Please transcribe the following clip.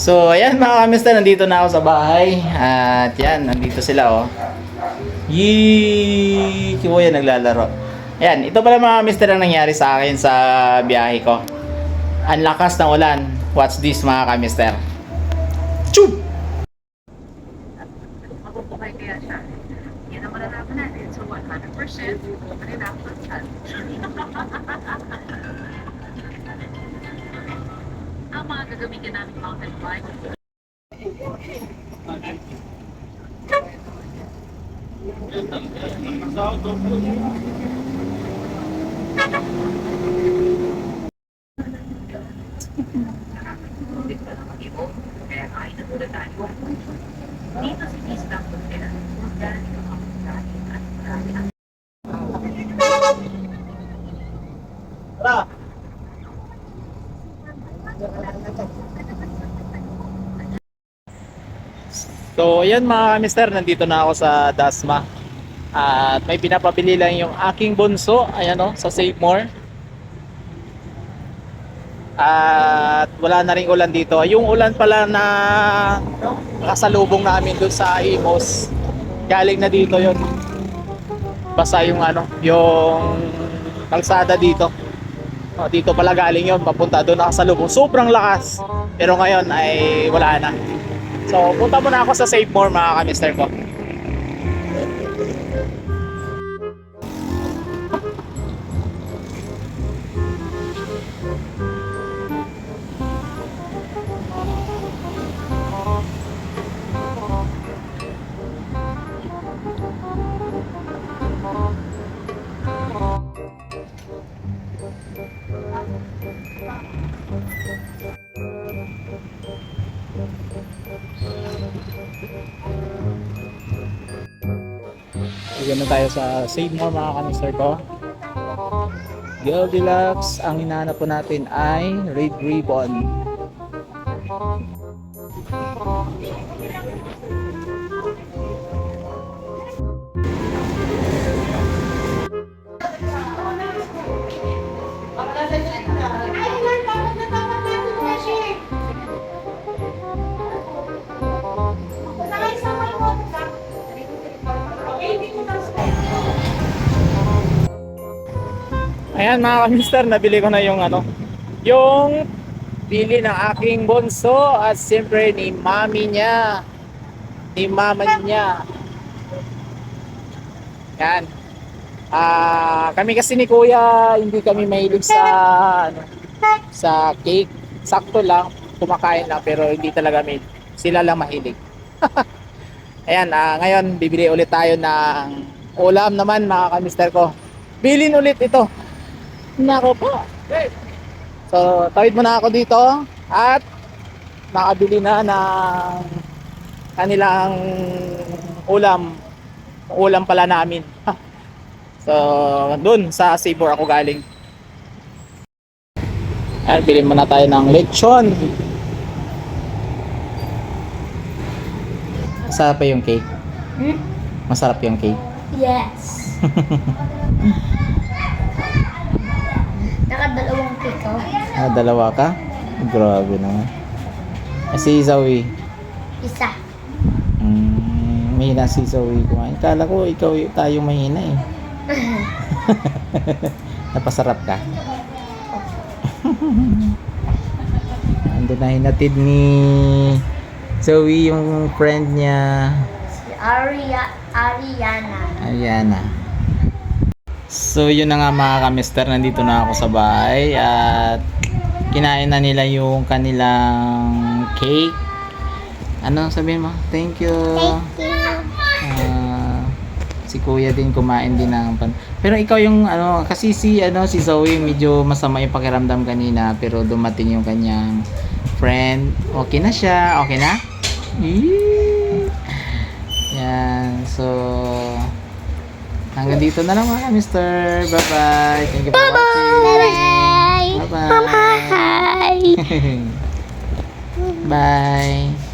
So, ayan mga kamister, nandito na ako sa bahay. At yan, nandito sila oh. Yee! Si Kuya naglalaro. Ayan, ito pala mga kamister ang nangyari sa akin sa biyahe ko. Ang lakas ng ulan. Watch this mga kamister. Siya. Yan ang malalaman natin. So, 100% reduction chance. mga gagamitin namin mountain bike. Kaya kahit na tulad tayo, dito si Miss Dr. Kaya, dahil ito ang pagkain at marami ang Tara! So, ayan mga mister, nandito na ako sa Dasma. At may pinapabili lang yung aking bunso, ayan o, sa Save More. At wala na rin ulan dito. Yung ulan pala na kasalubong namin doon sa Imos, galing na dito yon Basta yung ano, yung kalsada dito. O, dito pala galing yon papunta doon nakasalubong. Sobrang lakas. Pero ngayon ay wala na. So, punta muna ako sa Save More mga kamister ko. Bigyan na tayo sa Save More mga kamister ko. Girl Deluxe, ang hinahanap po natin ay Red Ribbon. Ayan mga kamister, nabili ko na yung ano, yung bili ng aking bonso at siyempre ni mami niya, ni mama niya. Yan. Ah, kami kasi ni Kuya, hindi kami mahilig sa ano, sa cake. Sakto lang, kumakain lang pero hindi talaga may sila lang mahilig. Ayan, ah, ngayon bibili ulit tayo ng ulam naman mga kamister ko. Bilin ulit ito. Nako po. So, tawid muna ako dito at nakabili na ng kanilang ulam. Ulam pala namin. so, dun sa Seymour ako galing. Ayan, bilhin muna tayo ng lechon. Masarap pa yung cake. Hmm? Masarap yung cake. Yes. Ah, dalawa ka? Grabe naman. Eh, si Zoe. Isa. Mm, mahina si Zoe kumain. Kala ko ikaw tayo mahina eh. Napasarap ka. Ando na hinatid ni Zoe yung friend niya. Si Aria, Ariana. Ariana. So yun na nga mga kamister, nandito na ako sa bahay at kinain na nila yung kanilang cake. Ano sabihin mo? Thank you. Thank you. Ah, si Kuya din kumain din ng pan. Pero ikaw yung ano kasi si ano si Zoe medyo masama yung pakiramdam kanina pero dumating yung kanyang friend. Okay na siya. Okay na? Yee! Yan. So hanggang dito na lang mga mister. Bye-bye. Thank you for watching. Bye. Bye-bye. Bye. Bye.